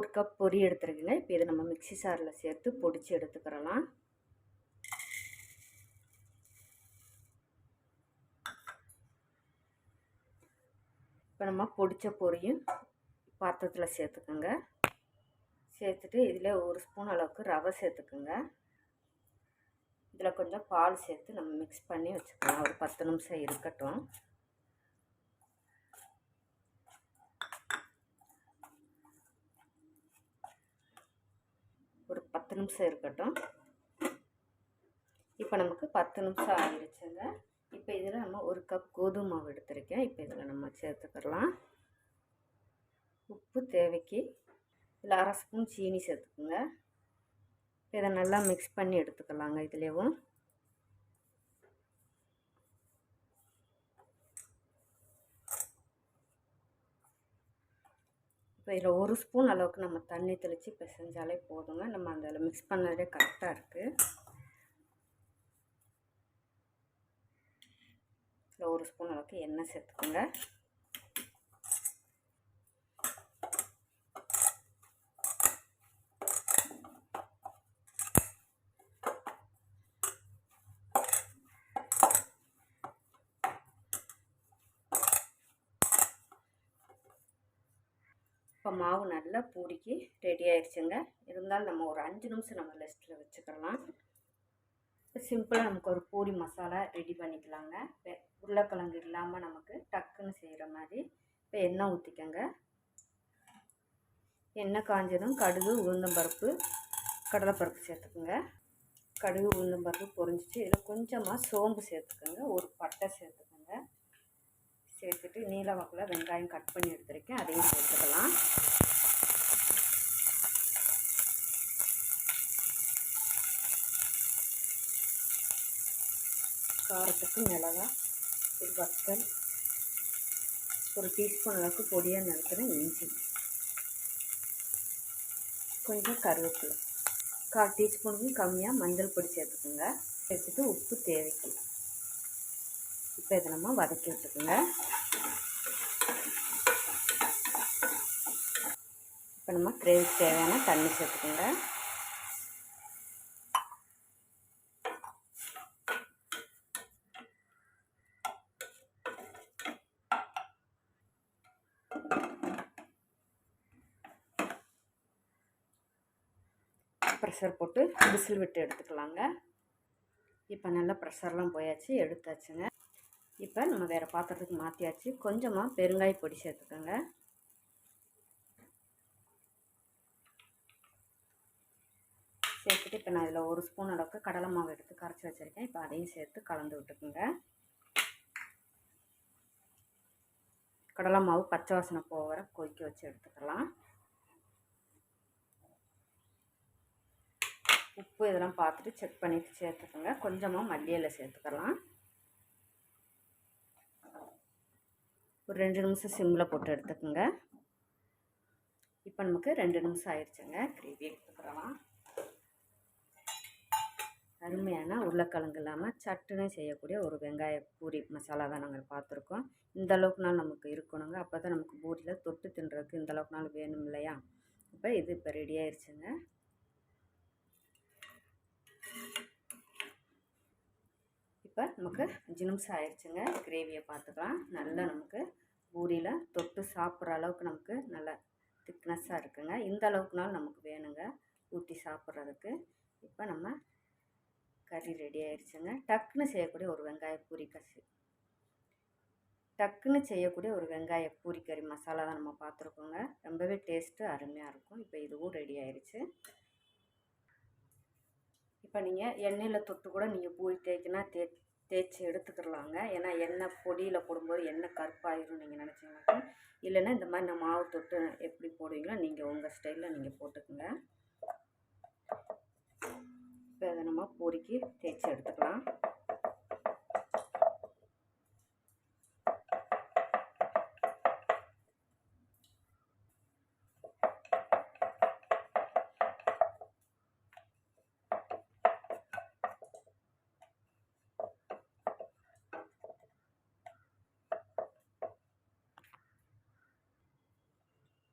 ஒரு கப் பொரி எடுத்துருக்கீங்க இப்போ இதை நம்ம மிக்ஸி சாரில் சேர்த்து பொடிச்சு எடுத்துக்கிறலாம். இப்போ நம்ம பொடித்த பொரியும் பாத்திரத்தில் சேர்த்துக்கோங்க. சேர்த்துட்டு இதில் ஒரு ஸ்பூன் அளவுக்கு ரவை சேர்த்துக்குங்க. இதில் கொஞ்சம் பால் சேர்த்து நம்ம மிக்ஸ் பண்ணி வச்சுக்கலாம். ஒரு பத்து நிமிஷம் இருக்கட்டும் ஒரு பத்து நிமிஷம் இருக்கட்டும். இப்போ நமக்கு பத்து நிமிஷம் ஆகிருச்சுங்க இப்போ இதில் நம்ம ஒரு கப் கோதுமை மாவு எடுத்திருக்கேன். இப்போ இதில் நம்ம சேர்த்துக்கலாம். உப்பு தேவைக்கு. இதில் அரை ஸ்பூன் சீனி சேர்த்துக்குங்க. இதை நல்லா மிக்ஸ் பண்ணி எடுத்துக்கலாங்க. இதுலேயும் இப்போ இதில் ஒரு ஸ்பூன் அளவுக்கு நம்ம தண்ணி தெளித்து பிசைஞ்சாலே போதுங்க. நம்ம அந்த மிக்ஸ் பண்ணதே கரெக்டாக இருக்குது இதில் ஒரு ஸ்பூன் அளவுக்கு எண்ணெய் சேர்த்துக்கோங்க. இப்போ மாவு நல்லா பூரிக்கு ரெடி ஆயிடுச்சுங்க இருந்தாலும் நம்ம ஒரு அஞ்சு நிமிஷம் நம்ம லிஸ்ட்டில் வச்சுக்கலாம் இப்போ சிம்பிளாக நமக்கு ஒரு பூரி மசாலா ரெடி பண்ணிக்கலாங்க. உருளைக்கிழங்கு இல்லாமல் நமக்கு டக்குன்னு செய்கிற மாதிரி. இப்போ எண்ணெய் ஊற்றிக்கங்க எண்ணெய் காஞ்சதும் கடுகு உளுந்தம்பருப்பு கடலைப்பருப்பு சேர்த்துக்குங்க. கடுகு உளுந்தம்பருப்பு பொரிஞ்சிச்சு. இதில் கொஞ்சமாக சோம்பு சேர்த்துக்கோங்க. ஒரு பட்டை சேர்த்துக்கோங்க. சேர்த்துட்டு நீல வாக்கில் வெங்காயம் கட் பண்ணி எடுத்துருக்கேன். அதையும் சேர்த்துக்கலாம். அளவுக்கு மிளகா ஒரு வத்தல் ஒரு டீஸ்பூன் அளவுக்கு பொடியாக நறுக்கிற இஞ்சி. கொஞ்சம் கருவேப்பிலை. கால் டீஸ்பூனுக்கும் கம்மியாக மஞ்சள் பொடி சேர்த்துக்கோங்க. சேர்த்துட்டு உப்பு தேவைக்கு இப்போ இதை நம்ம வதக்கி விட்டுக்குங்க. இப்போ நம்ம கிரேவிக்கு தேவையான தண்ணி சேர்த்துக்கோங்க. ப்ரெஷர் போட்டு விசில் விட்டு எடுத்துக்கலாங்க. இப்போ நல்லா ப்ரெஷர்லாம் போயாச்சு எடுத்தாச்சுங்க. இப்போ நம்ம வேறு பாத்திரத்துக்கு மாற்றியாச்சு கொஞ்சமாக பெருங்காய பொடி சேர்த்துக்கோங்க. சேர்த்துட்டு இப்போ நான் இதில் ஒரு ஸ்பூன் அளவுக்கு கடலை மாவு எடுத்து கரைச்சி வச்சுருக்கேன். இப்போ அதையும் சேர்த்து கலந்து விட்டுக்குங்க. கடலை மாவு பச்சை வாசனை போகிற கொதிக்க வச்சு எடுத்துக்கலாம். உப்பு இதெல்லாம் பார்த்துட்டு செக் பண்ணிவிட்டு சேர்த்துக்கோங்க. கொஞ்சமாக மல்லியில் சேர்த்துக்கலாம். ஒரு ரெண்டு நிமிஷம் சிம்மில் போட்டு எடுத்துக்கோங்க. இப்போ நமக்கு ரெண்டு நிமிஷம் ஆயிடுச்சுங்க. கிரேவி எடுத்துக்கிறலாம் அருமையான உருளைக்கிழங்கு இல்லாமல் சட்டுன்னு செய்யக்கூடிய ஒரு வெங்காய பூரி மசாலா தான் நாங்கள் பார்த்துருக்கோம். இந்த அளவுக்கு நாள் நமக்கு இருக்கணுங்க. அப்போ தான் நமக்கு பூரியில் தொட்டு தின்றதுக்கு இந்த அளவுக்கு நாள் வேணும் இல்லையா? இப்போ இது இப்போ ரெடி ஆயிடுச்சுங்க. இப்போ நமக்கு அஞ்சு நிமிஷம் ஆயிடுச்சுங்க. கிரேவியை பார்த்துக்கலாம். நல்லா நமக்கு பூரியில் தொட்டு சாப்பிட்ற அளவுக்கு நமக்கு நல்லா திக்னஸ்ஸாக இருக்குங்க. இந்த அளவுக்குனாலும் நமக்கு வேணுங்க ஊற்றி சாப்பிட்றதுக்கு. இப்போ நம்ம கறி ரெடி ஆயிடுச்சுங்க டக்குன்னு செய்யக்கூடிய ஒரு வெங்காய பூரி கசி. டக்குன்னு செய்யக்கூடிய ஒரு வெங்காய பூரி கறி மசாலா தான் நம்ம பார்த்துருக்கோங்க. ரொம்பவே டேஸ்ட்டு அருமையாக இருக்கும். இப்போ இதுவும் ரெடி ஆயிடுச்சு இப்போ நீங்கள் எண்ணெயில் தொட்டு கூட நீங்கள் பூரி தேய்க்கினா தே தேய்ச்சி எடுத்துக்கிறலாங்க. ஏன்னா எண்ணெய் பொடியில் போடும்போது எண்ணெய் கருப்பாயிரும் நீங்கள் நினச்சிங்கனாக்கா இல்லைன்னா இந்த மாதிரி நான் மாவு தொட்டு எப்படி போடுவீங்களோ நீங்கள் உங்கள் ஸ்டைலில் நீங்கள் போட்டுக்கோங்க. இப்போ இதை நம்ம பூரிக்கு தேய்ச்சி எடுத்துக்கலாம்.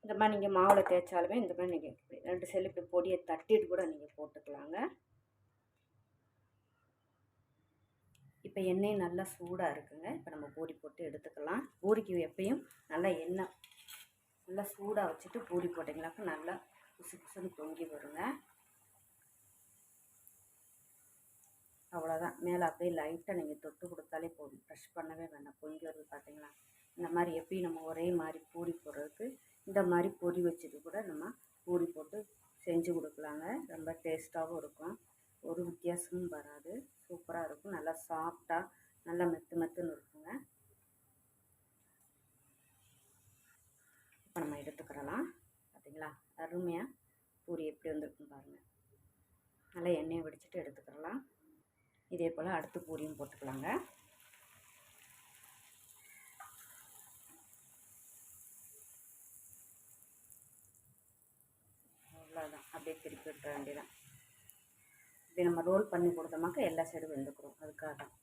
இந்த மாதிரி நீங்கள் மாவில் தேய்ச்சாலுமே இந்த மாதிரி நீங்கள் ரெண்டு செல்லு இப்படி பொடியை தட்டிட்டு கூட நீங்கள் போட்டுக்கலாங்க. இப்போ எண்ணெய் நல்லா சூடாக இருக்குங்க. இப்போ நம்ம பூரி போட்டு எடுத்துக்கலாம். பூரிக்கு எப்பயும் நல்லா எண்ணெய் நல்லா சூடாக வச்சுட்டு பூரி போட்டிங்களாக்க நல்லா புசு புசுன்னு பொங்கி வருங்க. அவ்வளோதான் மேலே அப்படியே லைட்டாக நீங்கள் தொட்டு கொடுத்தாலே போதும். ப்ரெஷ் பண்ணவே வேண்டாம் பொங்கி வருது பார்த்தீங்களா இந்த மாதிரி எப்பயும் நம்ம ஒரே மாதிரி பூரி போடுறதுக்கு இந்த மாதிரி பொரி வச்சுட்டு கூட நம்ம பூரி போட்டு செஞ்சு கொடுக்கலாங்க. ரொம்ப டேஸ்ட்டாகவும் இருக்கும். ஒரு வித்தியாசமும் வராது. சூப்பராக இருக்கும். நல்லா சாஃப்டாக நல்லா மெத்து மெத்துன்னு இருக்குங்க. இப்போ நம்ம எடுத்துக்கிறலாம். பார்த்தீங்களா அருமையாக பூரி எப்படி வந்திருக்குன்னு பாருங்கள் நல்லா எண்ணெயை வடிச்சிட்டு எடுத்துக்கிறலாம். இதே போல் அடுத்து பூரியும் போட்டுக்கலாங்க. அவ்வளோதான் அப்படியே திருப்பி விட்டுற வேண்டியதான் இப்படி நம்ம ரோல் பண்ணி கொடுத்தோமாக்க எல்லா சைடும் வெந்துக்கிறோம் அதுக்காக தான்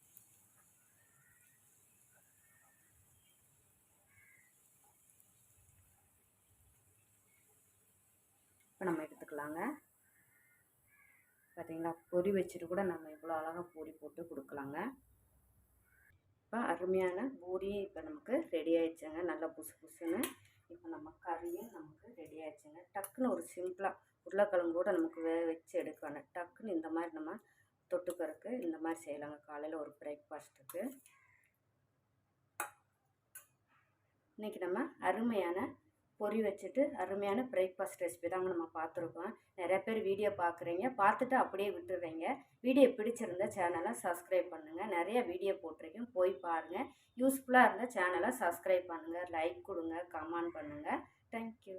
இப்போ நம்ம எடுத்துக்கலாங்க. பார்த்தீங்களா பொரி வச்சுட்டு கூட நம்ம இவ்வளோ அழகாக பூரி போட்டு கொடுக்கலாங்க. இப்போ அருமையான பூரி இப்போ நமக்கு ரெடி ஆயிடுச்சுங்க. நல்லா புசு புசுன்னு. இப்போ நம்ம கறியும் நமக்கு ரெடி ஆயிடுச்சுங்க. டக்குன்னு ஒரு சிம்பிளாக உருளைக்கிழங்கு கூட நமக்கு வே வச்சு எடுக்கணும். டக்குன்னு இந்த மாதிரி நம்ம தொட்டுக்கறக்கு இந்த மாதிரி செய்யலாங்க. காலையில் ஒரு பிரேக்ஃபாஸ்ட்டுக்கு இன்றைக்கி நம்ம அருமையான பொரி வச்சுட்டு அருமையான பிரேக்ஃபாஸ்ட் ரெசிபி தாங்க நம்ம பார்த்துருக்கோம். நிறைய பேர் வீடியோ பார்க்குறீங்க. பார்த்துட்டு அப்படியே விட்டுடுறீங்க வீடியோ பிடிச்சிருந்தா சேனலை சப்ஸ்கிரைப் பண்ணுங்கள் நிறைய வீடியோ போட்டிருக்கேன். போய் பாருங்கள் யூஸ்ஃபுல்லாக இருந்தால் சேனலை சப்ஸ்கிரைப் பண்ணுங்கள் லைக் கொடுங்க. கமெண்ட் பண்ணுங்கள் தேங்க்யூ